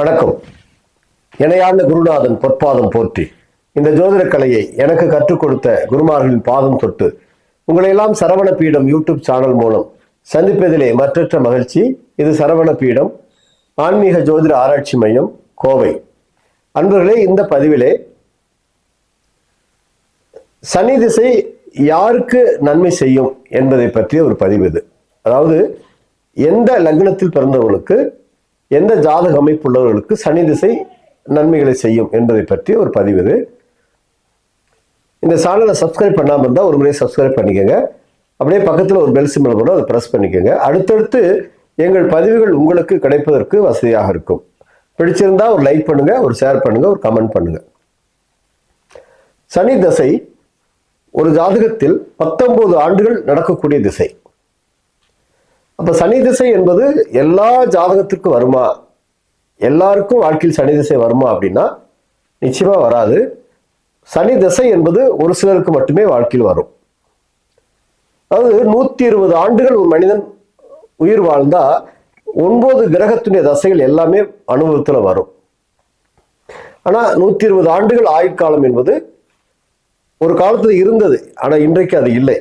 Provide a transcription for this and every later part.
வணக்கம். இணையாண்ட குருநாதன் பொற்பாதம் போற்றி. இந்த ஜோதிட கலையை எனக்கு கற்றுக் கொடுத்த குருமார்களின் பாதம் தொட்டு உங்களையெல்லாம் சரவண பீடம் யூடியூப் சேனல் மூலம் சந்திப்பதிலே மற்றற்ற மகிழ்ச்சி. இது சரவண பீடம் ஆன்மீக ஜோதிட ஆராய்ச்சி மையம் கோவை. அன்பர்களே இந்த பதிவிலே சனி திசை யாருக்கு நன்மை செய்யும் என்பதை பற்றிய ஒரு பதிவு இது. அதாவது எந்த லக்னத்தில் பிறந்தவர்களுக்கு எந்த ஜாதக அமைப்பு உள்ளவர்களுக்கு சனி திசை நன்மைகளை செய்யும் என்பதை பற்றி ஒரு பதிவு இது. இந்த சேனலை சப்ஸ்கிரைப் பண்ணாமல் இருந்தால் ஒரு முறை சப்ஸ்கிரைப் பண்ணிக்கோங்க. அப்படியே பக்கத்தில் ஒரு பெல் சிம்பிள் கூட அதை ப்ரெஸ் பண்ணிக்கோங்க. அடுத்தடுத்து எங்கள் பதிவுகள் உங்களுக்கு கிடைப்பதற்கு வசதியாக இருக்கும். பிடிச்சிருந்தா ஒரு லைக் பண்ணுங்கள் ஒரு ஷேர் பண்ணுங்கள் ஒரு கமெண்ட் பண்ணுங்கள் சனி தசை ஒரு ஜாதகத்தில் பத்தொன்பது ஆண்டுகள் நடக்கக்கூடிய திசை. அப்போ சனி திசை என்பது எல்லா ஜாதகத்திற்கும் வருமா? எல்லாருக்கும் வாழ்க்கையில் சனி திசை வருமா அப்படின்னா நிச்சயமாக வராது. சனி திசை என்பது ஒரு சிலருக்கு மட்டுமே வாழ்க்கையில் வரும். அதாவது நூற்றி இருபது ஆண்டுகள் ஒரு மனிதன் உயிர் வாழ்ந்தால் ஒன்பது கிரகத்துடைய தசைகள் எல்லாமே அனுபவத்தில் வரும். ஆனால் நூற்றி இருபது ஆண்டுகள் ஆயுட்காலம் என்பது ஒரு காலத்தில் இருந்தது ஆனால் இன்றைக்கு அது இல்லை.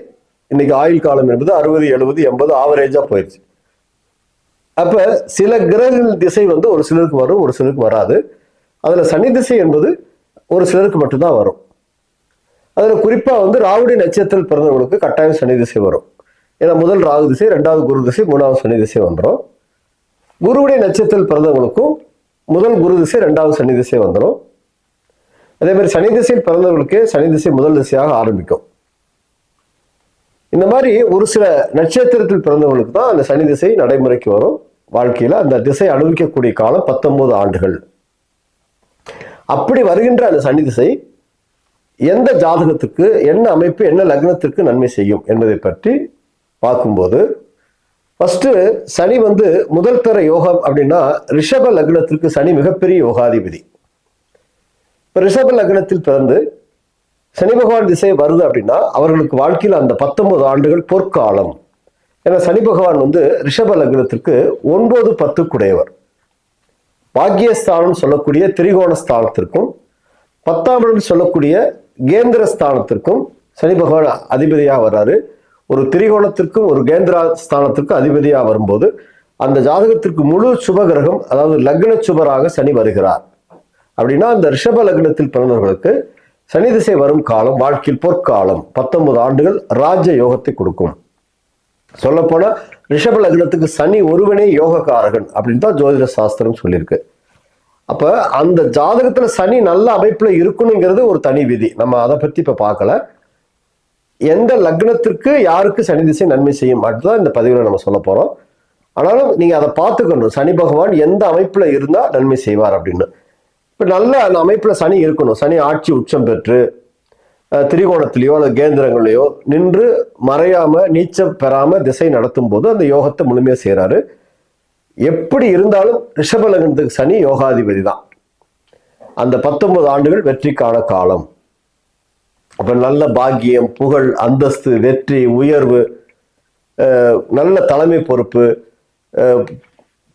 இன்னைக்கு ஆயுள் காலம் என்பது அறுபது எழுபது எண்பது ஆவரேஜா போயிடுச்சு அப்ப சில கிரகங்கள் திசை வந்து ஒரு சிலருக்கு வரும் ஒரு சிலருக்கு வராது. அதுல சனி திசை என்பது ஒரு சிலருக்கு மட்டும்தான் வரும். அதுல குறிப்பா வந்து ராவுடி நட்சத்திரத்தில் பிறந்தவங்களுக்கு கட்டாயம் சனி திசை வரும். ஏன்னா முதல் ராகு திசை ரெண்டாவது குரு திசை மூணாவது சனி திசை வந்துடும். குருவுடைய நட்சத்திரத்தில் பிறந்தவங்களுக்கும் முதல் குரு திசை ரெண்டாவது சனி திசை வந்துடும். அதே மாதிரி சனி திசையில் பிறந்தவர்களுக்கு சனி திசை முதல் திசையாக ஆரம்பிக்கும். இந்த மாதிரி ஒரு சில நட்சத்திரத்தில் பிறந்தவங்களுக்கு தான் அந்த சனி திசை நடைமுறைக்கு வரும். வாழ்க்கையில் அந்த திசை அனுபவிக்கக்கூடிய காலம் பத்தொன்பது ஆண்டுகள். அப்படி வருகின்ற அந்த சனி திசை எந்த ஜாதகத்துக்கு என்ன அமைப்பு என்ன லக்னத்திற்கு நன்மை செய்யும் என்பதை பற்றி பார்க்கும்போது ஃபஸ்ட்டு சனி வந்து முதல் தர யோகம் அப்படின்னா ரிஷப லக்னத்திற்கு சனி மிகப்பெரிய யோகாதிபதி. இப்போ ரிஷப லக்னத்தில் பிறந்து சனி பகவான் திசை வருது அப்படின்னா அவர்களுக்கு வாழ்க்கையில் அந்த பத்தொன்பது ஆண்டுகள் பொற்காலம். ஏன்னா சனி பகவான் வந்து ரிஷப லக்னத்திற்கு ஒன்பது பத்து குடையவர் பாக்கியஸ்தானம் சொல்லக்கூடிய திரிகோண ஸ்தானத்திற்கும் பத்தாம் இடம் சொல்லக்கூடிய கேந்திர ஸ்தானத்திற்கும் சனி பகவான் அதிபதியாக வர்றாரு. ஒரு திரிகோணத்திற்கும் ஒரு கேந்திரா ஸ்தானத்திற்கும் அதிபதியாக வரும்போது அந்த ஜாதகத்திற்கு முழு சுபகிரகம் அதாவது லக்ன சுபராக சனி வருகிறார். அப்படின்னா அந்த ரிஷப லக்னத்தில் பிறந்தவர்களுக்கு சனி திசை வரும் காலம் வாழ்க்கையில் பொற்காலம் பத்தொன்பது ஆண்டுகள் ராஜ யோகத்தை கொடுக்கும். சொல்லப்போனால் ரிஷப லக்னத்துக்கு சனி ஒருவனே யோகக்காரகன் அப்படின்னு தான் ஜோதிட சாஸ்திரம் சொல்லியிருக்கு. அப்ப அந்த ஜாதகத்துல சனி நல்ல அமைப்புல இருக்கணுங்கிறது ஒரு தனி விதி. நம்ம அதை பத்தி இப்ப பார்க்கல. எந்த லக்னத்திற்கு யாருக்கு சனி திசை நன்மை செய்யும் தான் இந்த பதிவில் நம்ம சொல்ல போறோம். ஆனாலும் நீங்க அதை பார்த்துக்கணும். சனி பகவான் எந்த அமைப்புல இருந்தா நன்மை செய்வார் அப்படின்னு. இப்போ நல்ல அந்த அமைப்பில் சனி இருக்கணும். சனி ஆட்சி உச்சம் பெற்று திரிகோணத்திலேயோ அல்லது கேந்திரங்களையோ நின்று மறையாம நீச்சம் பெறாம திசை நடத்தும் போது அந்த யோகத்தை முழுமையாக செய்கிறாரு எப்படி இருந்தாலும் ரிஷபலகனத்துக்கு சனி யோகாதிபதி தான். அந்த பத்தொன்பது ஆண்டுகள் வெற்றிக்கான காலம். அப்போ நல்ல பாக்கியம் புகழ் அந்தஸ்து வெற்றி உயர்வு நல்ல தலைமை பொறுப்பு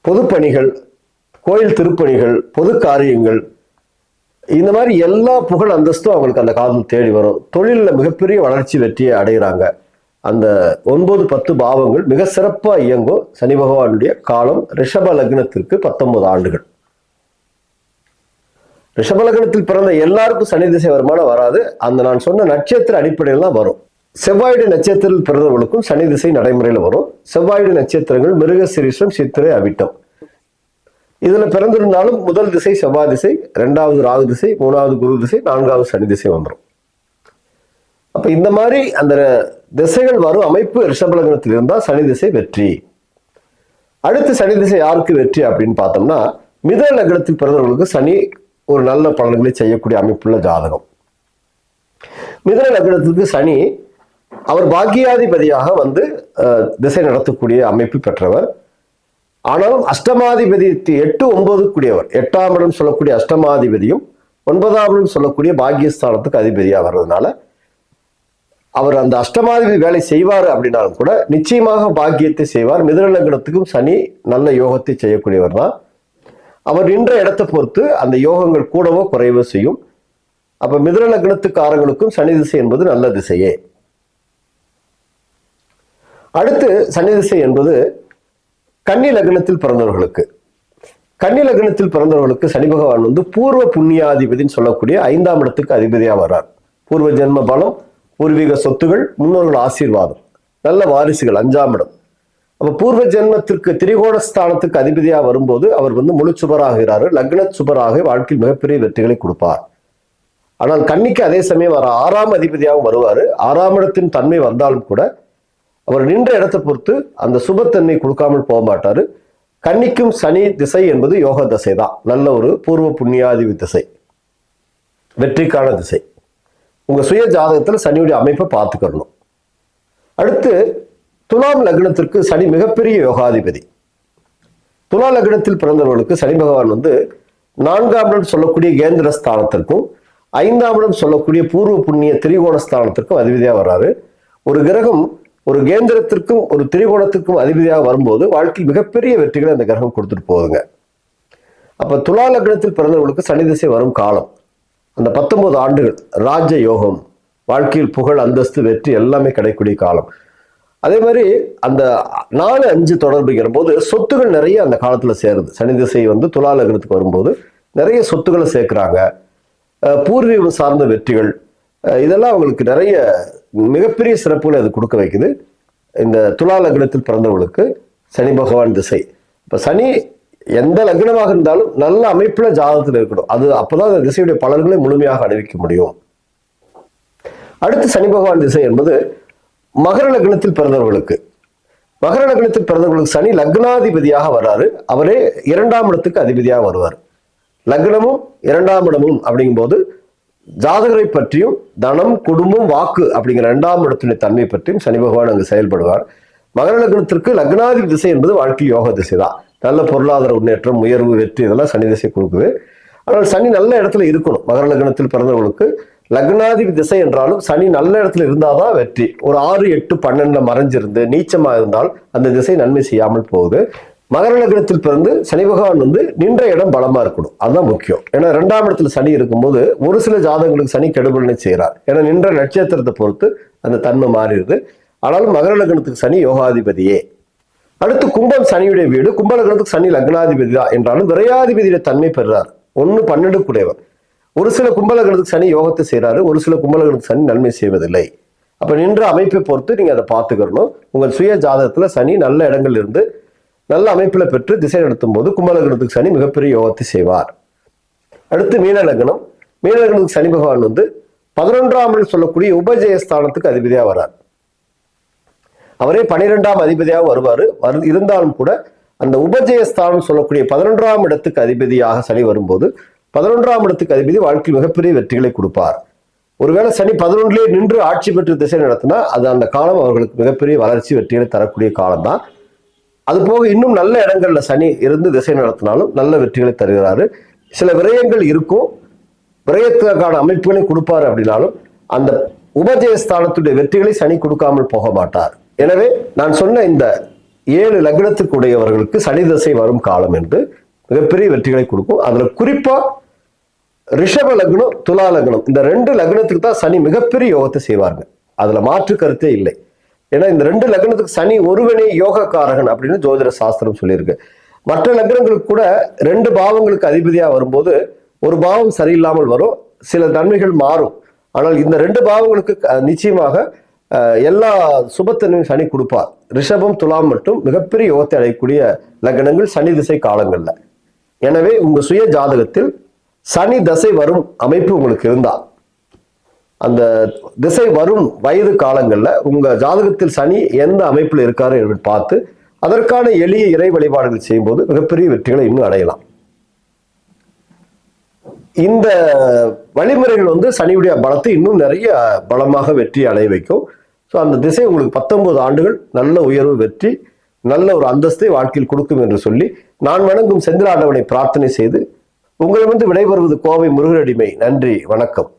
பொதுப்பணிகள் கோயில் திருப்பணிகள் பொது காரியங்கள் இந்த மாதிரி எல்லா புகழ் அந்தஸ்தும் அவங்களுக்கு அந்த காலம் தேடி வரும். தொழிலில் மிகப்பெரிய வளர்ச்சி வெற்றியை அடைகிறாங்க. அந்த ஒன்பது பத்து பாவங்கள் மிக சிறப்பாக இயங்கும் சனி பகவானுடைய காலம் ரிஷப லக்னத்திற்கு பத்தொன்பது ஆண்டுகள். ரிஷப லக்னத்தில் பிறந்த எல்லாருக்கும் சனி திசை வருமானம் வராது. அந்த நான் சொன்ன நட்சத்திர அடிப்படையில் தான் வரும். செவ்வாயுடைய நட்சத்திரத்தில் பிறந்தவர்களுக்கும் சனி திசை நடைமுறையில் வரும். செவ்வாயுடைய நட்சத்திரங்கள் மிருகசிரீஷம் சித்திரை அவிட்டம். இதுல பிறந்திருந்தாலும் முதல் திசை செவ்வாய் திசை ரெண்டாவது ராகு திசை மூணாவது குரு திசை நான்காவது சனி திசை வந்துடும் அப்ப இந்த மாதிரி அந்த திசைகள் வரும். அமைப்பு ரிஷபலக்னத்தில் இருந்தால் சனி திசை வெற்றி. அடுத்து சனி திசை யாருக்கு வெற்றி அப்படின்னு பார்த்தோம்னா மித லக்னத்தில் பிறந்தவர்களுக்கு சனி ஒரு நல்ல பலன்களை செய்யக்கூடிய அமைப்புள்ள ஜாதகம். மித லக்னத்துக்கு சனி அவர் பாக்கியாதிபதியாக வந்து திசை நடத்தக்கூடிய அமைப்பு பெற்றவர். ஆனாலும் அஷ்டமாதிபதி எட்டு ஒன்பது கூடியவர் எட்டாம் இடம் சொல்லக்கூடிய அஷ்டமாதிபதியும் ஒன்பதாம் இடம் சொல்லக்கூடிய பாக்கியஸ்தானத்துக்கு அதிபதியாக வர்றதுனால அவர் அந்த அஷ்டமாதிபதி வேலை செய்வார் அப்படின்னாலும் கூட நிச்சயமாக பாக்கியத்தை செய்வார். மிதுன சனி நல்ல யோகத்தை செய்யக்கூடியவர் தான். அவர் நின்ற இடத்தை பொறுத்து அந்த யோகங்கள் கூடவோ குறைவோ செய்யும். அப்ப மிதிரலக்னத்துக்காரங்களுக்கும் சனி திசை என்பது நல்ல திசையே. அடுத்து சனி திசை என்பது கன்னி லக்னத்தில் பிறந்தவர்களுக்கு. கன்னி லக்னத்தில் பிறந்தவர்களுக்கு சனி பகவான் வந்து பூர்வ புண்ணியாதிபதினு சொல்லக்கூடிய ஐந்தாம் இடத்துக்கு அதிபதியாக வர்றார். பூர்வ ஜென்ம பலம் பூர்வீக சொத்துகள் முன்னோர்கள் ஆசீர்வாதம். நல்ல வாரிசுகள் அஞ்சாம் இடம். அப்போ பூர்வ ஜென்மத்திற்கு திரிகோண ஸ்தானத்துக்கு அதிபதியாக வரும்போது அவர் வந்து முழு சுபராகிறார் லக்ன சுபராக வாழ்க்கையில் மிகப்பெரிய வெற்றிகளை கொடுப்பார். ஆனால் கன்னிக்கு அதே சமயம் வர ஆறாம் அதிபதியாகவும் வருவார். ஆறாம் இடத்தின் தன்மை வந்தாலும் கூட அவர் நின்ற இடத்தை பொறுத்து அந்த சுபத்தன்மை கொடுக்காமல் போக மாட்டார். கன்னிக்கும் சனி திசை என்பது யோக திசை தான் நல்ல ஒரு பூர்வ புண்ணியாதிபதி திசை. வெற்றிக்கான திசை. உங்கள் சுய ஜாதகத்தில் சனியுடைய அமைப்பை பார்த்துக்கணும். அடுத்து துலாம் லக்னத்திற்கு சனி மிகப்பெரிய யோகாதிபதி. துலா லக்னத்தில் பிறந்தவர்களுக்கு சனி பகவான் வந்து நான்காம் இடம் சொல்லக்கூடிய கேந்திர ஸ்தானத்திற்கும் ஐந்தாம் இடம் சொல்லக்கூடிய பூர்வ புண்ணிய திரிகோண ஸ்தானத்திற்கும் அதிபதியாக வர்றாரு. ஒரு கிரகம் ஒரு கேந்திரத்திற்கும் ஒரு திரிகோணத்திற்கும் அதிபதியாக வரும்போது வாழ்க்கையில் மிகப்பெரிய வெற்றிகளை அந்த கிரகம் கொடுத்துட்டு போகுதுங்க. அப்போ துலா லக்னத்தில் பிறந்தவர்களுக்கு சனி திசை வரும் காலம். அந்த பத்தொன்பது ஆண்டுகள் ராஜ யோகம் வாழ்க்கையில் புகழ் அந்தஸ்து வெற்றி எல்லாமே கிடைக்கக்கூடிய காலம். அதே மாதிரி அந்த நாலு அஞ்சு தொடர்புங்கிற போது சொத்துகள் நிறைய அந்த காலத்தில் சேருது. சனி திசை வந்து துலா லக்னத்துக்கு வரும்போது நிறைய சொத்துக்களை சேர்க்குறாங்க. பூர்வீகம் சார்ந்த வெற்றிகள் இதெல்லாம் அவங்களுக்கு நிறைய மிகப்பெரிய சிறப்புகளை அது கொடுக்க வைக்குது. இந்த துலா லக்னத்தில் பிறந்தவங்களுக்கு சனி பகவான் திசை. இப்ப சனி எந்த லக்னமாக இருந்தாலும் நல்ல அமைப்புல ஜாதகத்தில் இருக்கணும். அது அப்போதான் அந்த திசையுடைய பலன்களை முழுமையாக அணிவிக்க முடியும். அடுத்து சனி பகவான் திசை என்பது மகர லக்னத்தில் பிறந்தவர்களுக்கு. மகர லக்னத்தில் பிறந்தவர்களுக்கு சனி லக்னாதிபதியாக வர்றாரு. அவரே இரண்டாம் இடத்துக்கு அதிபதியாக வருவார். லக்னமும் இரண்டாம் இடமும் அப்படிங்கும்போது ஜாதகரை பற்றியும் தனம் குடும்பம் வாக்கு அப்படிங்கிற இரண்டாம் இடத்துடைய தன்மை பற்றியும் சனி பகவான் அங்கு செயல்படுவார். மகர லக்னத்திற்கு லக்னாதிபதி திசை என்பது வாழ்க்கை யோக திசை தான் நல்ல பொருளாதார முன்னேற்றம் உயர்வு வெற்றி இதெல்லாம் சனி திசை கொடுக்குது. ஆனால் சனி நல்ல இடத்துல இருக்கணும். மகர லக்னத்தில் பிறந்தவர்களுக்கு லக்னாதிபதி திசை என்றாலும் சனி நல்ல இடத்துல இருந்தாதான் வெற்றி. ஒரு ஆறு எட்டு பன்னெண்டு மறைஞ்சிருந்து நீச்சமாக இருந்தால் அந்த திசை நன்மை செய்யாமல் போகுது. மகர லக்னத்தில் பிறந்து சனி பகவான் வந்து நின்ற இடம் பலமா இருக்கணும். அதுதான் முக்கியம். ஏன்னா ரெண்டாம் இடத்துல சனி இருக்கும்போது ஒரு சில ஜாதகங்களுக்கு சனி கெடுபலனை செய்கிறார். ஏன்னா நின்ற நட்சத்திரத்தை பொறுத்து அந்த தன்மை மாறிடுது. ஆனாலும் மகர லக்னத்துக்கு சனி யோகாதிபதியே. அடுத்து கும்பம் சனியுடைய வீடு. கும்ப லக்னத்துக்கு சனி லக்னாதிபதி தான் என்றாலும் விரையாதிபதியுடைய தன்மை பெறுறார். ஒன்று பன்னெண்டு கூடையவர் ஒரு சில கும்பலகணத்துக்கு சனி யோகத்தை செய்கிறாரு. ஒரு சில கும்பலகணத்துக்கு சனி நன்மை செய்வதில்லை. அப்போ நின்ற அமைப்பை பொறுத்து நீங்கள் அதை பார்த்துக்கிறணும் உங்கள் சுய ஜாதகத்தில் சனி நல்ல இடங்கள்ல இருந்து நல்ல அமைப்பில் பெற்று திசை நடத்தும் போது கும்பலகனத்துக்கு சனி மிகப்பெரிய யோகத்தை செய்வார். அடுத்து மீனலக்னம் லக்னம். சனி பகவான் வந்து பதினொன்றாம் சொல்லக்கூடிய உபஜயஸ்தானத்துக்கு அதிபதியாக வரார் அவரே பனிரெண்டாம் அதிபதியாக வருவார். வரு இருந்தாலும் கூட அந்த உபஜயஸ்தானம் சொல்லக்கூடிய பதினொன்றாம் இடத்துக்கு அதிபதியாக சனி வரும்போது பதினொன்றாம் இடத்துக்கு அதிபதி வாழ்க்கையில் மிகப்பெரிய வெற்றிகளை கொடுப்பார். ஒருவேளை சனி பதினொன்றிலே நின்று ஆட்சி பெற்று திசை நடத்தினா அது அந்த காலம் அவர்களுக்கு மிகப்பெரிய வளர்ச்சி வெற்றிகளை தரக்கூடிய காலம் தான் அது போக இன்னும் நல்ல இடங்கள்ல சனி இருந்து திசை நடத்தினாலும் நல்ல வெற்றிகளை தருகிறாரு. சில விரயங்கள் இருக்கும். விரயத்துக்கான அமைப்புகளை கொடுப்பாரு அப்படின்னாலும் அந்த உபஜயஸ்தானத்துடைய வெற்றிகளை சனி கொடுக்காமல் போக மாட்டார். எனவே நான் சொன்ன இந்த ஏழு லக்னத்துக்கு உடையவர்களுக்கு சனி திசை வரும் காலம் என்று மிகப்பெரிய வெற்றிகளை கொடுக்கும். அதில் குறிப்பாக ரிஷப லக்னம் துலா லக்னம் இந்த ரெண்டு லக்னத்துக்கு தான் சனி மிகப்பெரிய யோகத்தை செய்வாங்க அதில் மாற்று கருத்தே இல்லை. ஏன்னா இந்த ரெண்டு லக்னத்துக்கு சனி ஒருவனே யோகக்காரகன் அப்படின்னு ஜோதிட சாஸ்திரம் சொல்லியிருக்கு. மற்ற லக்னங்களுக்கு கூட ரெண்டு பாவங்களுக்கு அதிபதியாக வரும்போது ஒரு பாவம் சரியில்லாமல் வரும் சில நன்மைகள் மாறும். ஆனால் இந்த ரெண்டு பாவங்களுக்கு நிச்சயமாக எல்லா சுபத்தன்மையும் சனி கொடுப்பார். ரிஷபம் துலாம் மட்டும் மிகப்பெரிய யோகத்தை அடையக்கூடிய லக்னங்கள் சனி திசை காலங்களில். எனவே உங்கள் சுய ஜாதகத்தில் சனி தசை வரும் அமைப்பு உங்களுக்கு இருந்தால் அந்த திசை வரும் வயது காலங்களில் உங்கள் ஜாதகத்தில் சனி எந்த அமைப்பில் இருக்காரு என்று பார்த்து அதற்கான எளிய இறை வழிபாடுகள் செய்யும்போது மிகப்பெரிய வெற்றிகளை இன்னும் அடையலாம். இந்த வழிமுறைகள் வந்து சனியுடைய பலத்தை இன்னும் நிறைய பலமாக வெற்றி அடைய வைக்கும். ஸோ அந்த திசை உங்களுக்கு பத்தொன்பது ஆண்டுகள் நல்ல உயர்வு வெற்றி நல்ல ஒரு அந்தஸ்தை வாழ்க்கையில் கொடுக்கும் என்று சொல்லி நான் வணங்கும் செந்திலாண்டவனை பிரார்த்தனை செய்து உங்களிடமிருந்து விடைபெறுவது கோவை முருகனடிமை. நன்றி வணக்கம்.